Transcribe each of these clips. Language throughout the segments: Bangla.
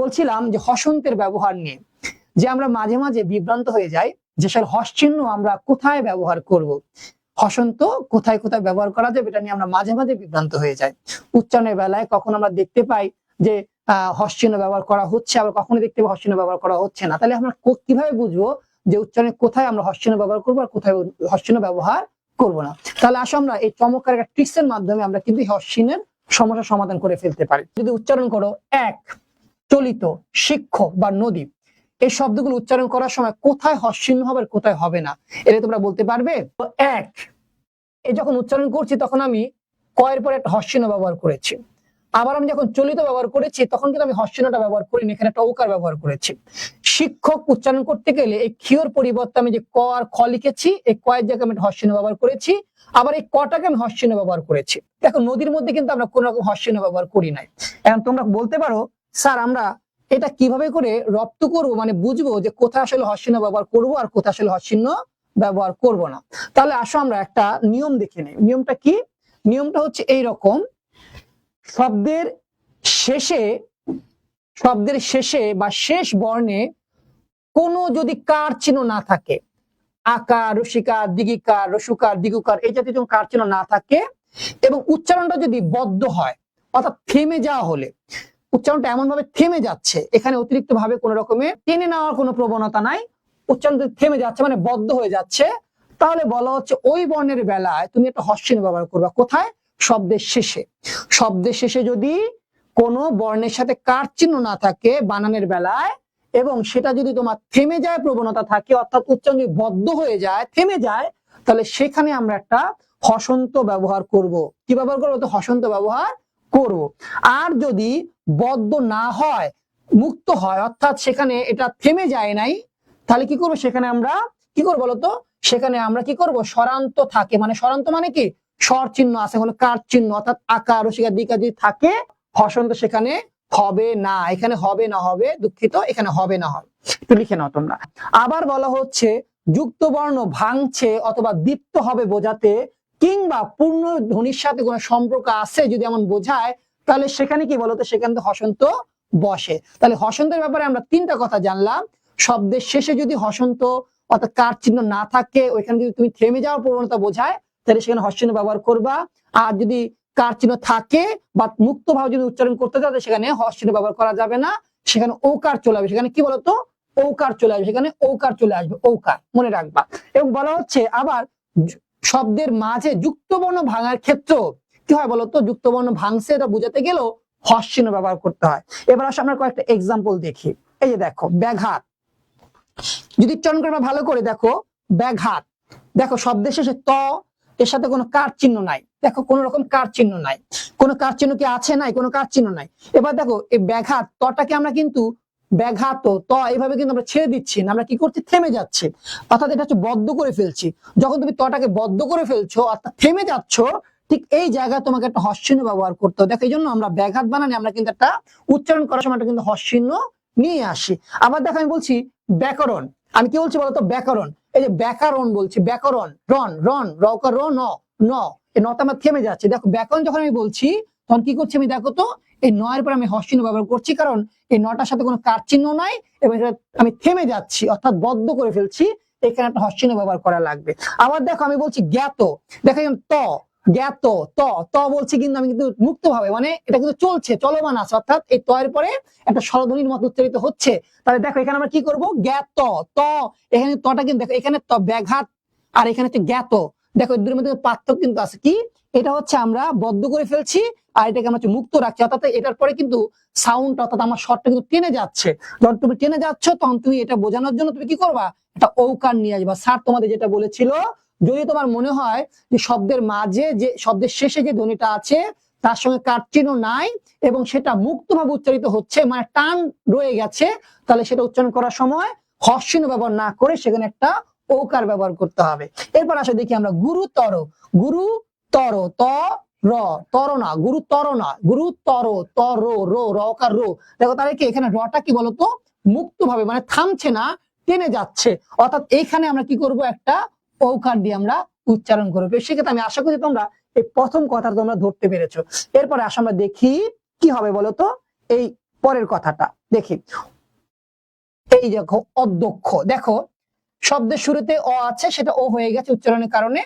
বলছিলাম যে হসন্তের ব্যবহার নিয়ে, যে আমরা মাঝে মাঝে বিভ্রান্ত হয়ে যাই যে স্যার হস চিহ্ন আমরা কোথায় ব্যবহার করব। হসন্ত কোথায় কোথায় ব্যবহার করা যাবে এটা নিয়ে আমরা মাঝে মাঝে বিভ্রান্ত হয়ে যাই। উচ্চারণের বেলায় কখন আমরা দেখতে পাই যে আহ হস চিহ্ন ব্যবহার করা হচ্ছে, আবার কখনো দেখতে পাই হস চিহ্ন ব্যবহার করা হচ্ছে না। তাহলে আমরা কীভাবে বুঝব যে উচ্চারণে কোথায় আমরা হস চিহ্ন ব্যবহার করব আর কোথায় হস চিহ্ন ব্যবহার করব না? তাহলে আসো আমরা এই চমৎকার একটা ট্রিক্সের মাধ্যমে আমরা কিন্তু এই হস চিহ্নের সমস্যা সমাধান করে ফেলতে পারি। যদি উচ্চারণ করো এক চলিত শিক্ষক বা নদী, এই শব্দগুলো উচ্চারণ করার সময় কোথায় হস্যিন্ন হবে কোথায় হবে না। এটা তোমরা বলতে পারবে? এক এ যখন উচ্চারণ করছি তখন আমি কয়ের পরে একটা হস্যিন্ন ব্যবহার করেছি। আবার আমি যখন চলিত ব্যবহার করেছি তখন কিন্তু আমি হস্যিনটা ব্যবহার করিনি, এখানে একটা ঔকার ব্যবহার করেছি। শিক্ষক উচ্চারণ করতে গেলে এই ক্ষিয়র পরিবর্তে আমি যে ক আর খ লিখেছি, এই কয়ের জায়গায় আমি একটা হস্যিন্ন ব্যবহার করেছি, আবার এই কটাকে আমি হস্যিন্ন ব্যবহার করেছি। দেখো, নদীর মধ্যে কিন্তু আমরা কোন রকম হস্যিন্ন ব্যবহার করি নাই। এখন তোমরা বলতে পারো স্যার, আমরা এটা কীভাবে করে রপ্ত করব? মানে বুঝব যে কোথায় আসলে হস্যিন্ন ব্যবহার করব আর কোথায় আসলে হস্যিন্ন ব্যবহার করব না। তাহলে আসো আমরা একটা নিয়ম দেখে নিই। নিয়মটা কি? নিয়মটা হচ্ছে এই রকম শব্দের শেষে শব্দের শেষে বা শেষ বর্ণে কোনো যদি কার চিহ্ন না থাকে, আকার, রসিকার, দিগিকার, রসুকার, দিগুকার, এই জাতীয় কোনো কার চিহ্ন না থাকে এবং উচ্চারণটা যদি বদ্ধ হয়, অর্থাৎ থেমে যাওয়া হলে উচ্চারণটা এমন ভাবে থেমে যাচ্ছে, এখানে অতিরিক্ত ভাবে কোন রকমের টেনে নেওয়ার কোনো প্রবণতা নাই। উচ্চারণ থেমে যাচ্ছে মানে বদ্ধ হয়ে যাচ্ছে, তাহলে বলা হচ্ছে ওই বর্ণের বেলায় তুমি একটা হস্যিন ব্যবহার করবে। কোথায়? শব্দের শেষে। শব্দের শেষে যদি কোনো বর্ণের সাথে কার চিহ্ন না থাকে বানানের বেলায়, এবং সেটা যদি তোমার থেমে যায়, প্রবণতা থাকে, অর্থাৎ উচ্চারণ যদি বদ্ধ হয়ে যায়, থেমে যায়, তাহলে সেখানে আমরা একটা হসন্ত ব্যবহার করব। কি ব্যবহার করব? তো হসন্ত ব্যবহার করব। আর যদি বদ্ধ না হয়, মুক্ত হয়, অর্থাৎ সেখানে এটা থেমে যায় নাই, তাহলে কি করব সেখানে আমরা, কি করব বলতো? সেখানে আমরা কি করব? স্বরান্ত থাকে মানে স্বরান্ত মানে কি? স্বর চিহ্ন আছে কোনো কার চিহ্ন, অর্থাৎ আকার রসিকা দিকা যদি থাকে হসন্ত সেখানে হবে না, এখানে হবে না হবে, দুঃখিত, এখানে হবে না হবে। একটু লিখে নাও তোমরা। আবার বলা হচ্ছে, যুক্ত বর্ণ ভাঙছে অথবা দীপ্ত হবে বোঝাতে, কিংবা পূর্ণ ধ্বনির সাথে কোনো সম্পর্ক আছে যদি এমন বোঝায় তাহলে সেখানে কি বলতো? সেখানে তো হসন্ত বসে। তাহলে হসন্তের ব্যাপারে আমরা তিনটা কথা জানলাম। শব্দের শেষে যদি হসন্ত অর্থাৎ কার চিহ্ন না থাকে, ওইখানে যদি তুমি থেমে যাওয়ার প্রবণতা বোঝায়, তাহলে সেখানে হস্যিন্ন ব্যবহার করবা। আর যদি কার চিহ্ন থাকে বা মুক্ত ভাবে যদি উচ্চারণ করতে চাও তাহলে সেখানে হস্যিন্ন ব্যবহার করা যাবে না। সেখানে ওকার চলে আসবে। সেখানে কি বলতো? ঔকার চলে আসবে। সেখানে ঔকার চলে আসবে। ঔকার, মনে রাখবা। এবং বলা হচ্ছে আবার শব্দের মাঝে যুক্তবর্ণ ভাঙার ক্ষেত্র কি হয় বলতো? যুক্তবর্ণ ভাঙছে, এটা বোঝাতে গেলেও হস্যিন্ন ব্যবহার করতে হয়। এবার আসলে আমরা কয়েকটা এক্সাম্পল দেখি। এই যে দেখো, ব্যাঘাত। যদি উচ্চারণ করে ভালো করে দেখো, ব্যাঘাত। দেখো শব্দের শেষে ত, এর সাথে কোনো কার চিহ্ন নাই। দেখো, কোনো রকম কার চিহ্ন নাই। কোনো কার চিহ্ন কি আছে নাই? কোনো কার চিহ্ন নাই। এবার দেখো, এই ব্যাঘাত, তটাকে আমরা কিন্তু ব্যাঘাত, ত এইভাবে কিন্তু আমরা ছেড়ে দিচ্ছি না। আমরা কি করছি? থেমে যাচ্ছে। অর্থাৎ এটা হচ্ছে বদ্ধ করে ফেলছি। যখন তুমি তটাকে বদ্ধ করে ফেলছো, অর্থাৎ থেমে যাচ্ছ ঠিক এই জায়গায় তোমাকে একটা হস্যিন্য ব্যবহার করতে হবে। দেখো এই জন্য আমরা ব্যাঘাত বানানে আমরা কিন্তু একটা উচ্চারণ করার সময় কিন্তু হস্যিন্য নিয়ে আসি। আবার দেখো, আমি বলছি ব্যাকরণ। আমি কি বলছি বলতো? ব্যাকরণ। এই যে ব্যাকরণ বলছি, ব্যাকরণ। রন রন রকার র ন ন। এই নটা আমার থেমে যাচ্ছে। দেখো, ব্যাকরণ যখন আমি বলছি, তখন কি করছি আমি, দেখো তো, এই নয়ের পর আমি হস্যিন্য ব্যবহার করছি। কারণ এই নটার সাথে কোনো কার চিহ্ন নাই এবং আমি থেমে যাচ্ছি, অর্থাৎ বদ্ধ করে ফেলছি। এখানে একটা হস্যিন্য ব্যবহার করা লাগবে। আবার দেখো, আমি বলছি জ্ঞাত। দেখো ত জ্ঞাত, ত ত বলছি কিন্তু আমি কিন্তু মুক্ত ভাবে মানে এটা কিন্তু চলছে, চলমান আছে, অর্থাৎ এই তয়ের পরে একটা স্বরধ্বনির মতো উচ্চারিত হচ্ছে। তাহলে দেখো, এখানে আমরা কি করব? জ্ঞাত, ত, এখানে তটা কিন্তু দেখো, এখানে ত ব্যাঘাত, আর এখানে হচ্ছে জ্ঞাত। দেখো এর দুটোর মধ্যে পার্থক্য কিন্তু আছে কি? এটা হচ্ছে আমরা বদ্ধ করে ফেলছি, আর এটাকে আমরা মুক্ত রাখছি, অর্থাৎ এটার পরে কিন্তু সাউন্ড অর্থাৎ আমার শর্টটা কিন্তু টেনে যাচ্ছে। যখন তুমি টেনে যাচ্ছ, তখন তুমি এটা বোঝানোর জন্য তুমি কি করবা? একটা ঔকার নিয়ে আসবা। স্যার তোমাদের যেটা বলেছিল যদি তোমার মনে হয় যে শব্দের মাঝে যে, শব্দের শেষে যে ধ্বনিটা আছে, তার সঙ্গে কার চিহ্ন নাই এবং সেটা মুক্তভাবে উচ্চারিত হচ্ছে মানে টান রয়ে গেছে, তাহলে সেটা উচ্চারণ করার সময় হর্ষণ ব্যবহার না করে সেখানে একটা ওকার ব্যবহার করতে হবে। এরপর আসলে দেখি আমরা গুরুতর গুরু তর ত, র, তর না গুরু তর না গুরু তর রো রকার রো দেখো তাহলে কি এখানে রটা কি বলতো? মুক্ত ভাবে মানে থামছে না, টেনে যাচ্ছে। অর্থাৎ এইখানে আমরা কি করব একটা ঔকার দিয়ে আমরা উচ্চারণ করব। সেক্ষেত্রে আমি আশা করি তোমরা এই প্রথম কথাটা তোমরা ধরতে পেরেছ। এরপরে আসলে আমরা দেখি কি হবে বলতো? এই পরের কথাটা। দেখি। এই দেখো, অধ্যক্ষ। দেখো, শব্দের শুরুতে অ আছে, সেটা ও হয়ে গেছে উচ্চারণের কারণে।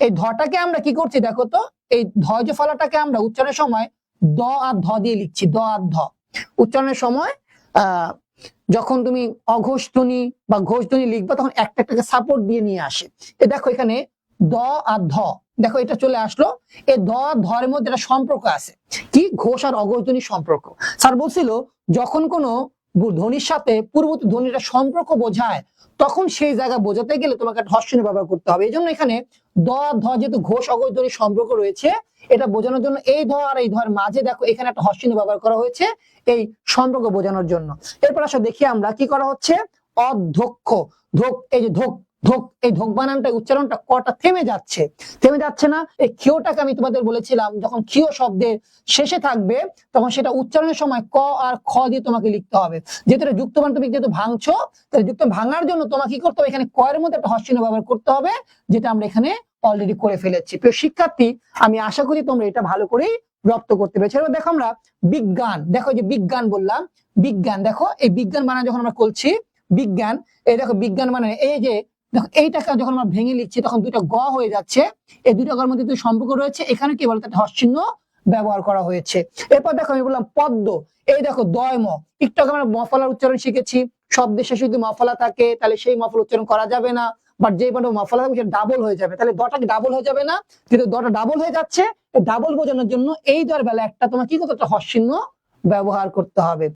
এই ধটাকে আমরা কি করছি দেখো তো? এই ধজ ফলাটাকে আমরা উচ্চারণের সময় দ আর ধ দিয়ে লিখছি, দ আর ধ। উচ্চারণের সময়, আহ যখন তুমি অঘোষধ্বনি বা ঘোষধ্বনি লিখবা, তখন একটা একটাকে সাপোর্ট দিয়ে নিয়ে আসে। এ দেখো এখানে দ আর ধ। দেখো এটা চলে আসলো। এ দ ধরের মধ্যে একটা সম্পর্ক আছে। কি? ঘোষ আর অঘোষধ্বনির সম্পর্ক। স্যার বলছিল, যখন কোনো ধ্বনির সাথে পূর্ববর্তী ধ্বনির সম্পর্ক বোঝায়, তখন সেই জায়গা বোঝাতে গেলে তোমাকে ধর্ষণ ব্যবহার করতে হবে। এই জন্য এখানে দ, ধ যেহেতু ঘোষ অঘোষ ধ্বনির সম্পর্ক রয়েছে, এটা বোঝানোর জন্য এই ধ আর এই ধর মাঝে দেখো এখানে একটা হস্যিন ব্যবহার করা হয়েছে এই সম্পর্ক বোঝানোর জন্য। এরপর আসলে দেখি আমরা কি করা হচ্ছে? অধ্যক্ষ, ধোক, এই যে ধোক ধোক এই ধোক বানানটা উচ্চারণটা কটা থেমে যাচ্ছে? থেমে যাচ্ছে না, এই ক্ষিয়টাকে আমি তোমাদের বলেছিলাম, যখন ক্ষিয় শব্দের শেষে থাকবে, তখন সেটা উচ্চারণের সময় ক আর খ দিয়ে তোমাকে লিখতে হবে। যেহেতু যুক্ত বান তুমি যেহেতু ভাঙছো, তাহলে যুক্ত ভাঙার জন্য তোমাকে কি করতে হবে? এখানে ক এর মধ্যে একটা হস্যিন ব্যবহার করতে হবে, যেটা আমরা এখানে অলরেডি করে ফেলেছি। প্রিয় শিক্ষার্থী, আমি আশা করি তোমরা এটা ভালো করেই রপ্ত করতে পেরেছ। এবার দেখো আমরা বিজ্ঞান, দেখো যে বিজ্ঞান বললাম, বিজ্ঞান, দেখো এই বিজ্ঞান বানান যখন আমরা করছি, বিজ্ঞান, এই দেখো বিজ্ঞান মানে এই যে দেখো এইটাকে যখন আমরা ভেঙে লিখছি তখন দুটো গ হয়ে যাচ্ছে। এই দুটো গর মধ্যে সম্পর্ক রয়েছে। এখানে কি বলতো? একটা হস্যিন্ন ব্যবহার করা হয়েছে। এরপর দেখো, আমি বললাম পদ্ম। এই দেখো, দয়ম। একটু আমরা মফলার উচ্চারণ শিখেছি। শব্দের শেষে যদি মফলা থাকে, তাহলে সেই মফল উচ্চারণ করা যাবে না। বাট যেই পর্যন্ত মফলা থাকবে ডাবল হয়ে যাবে। তাহলে দটা ডাবল হয়ে যাবে না? কিন্তু দটা ডাবল হয়ে যাচ্ছে ডাবল বোঝানোর জন্য এই দর বেলা একটা তোমার কি করতে একটা হস্যিন্ন ব্যবহার করতে হবে।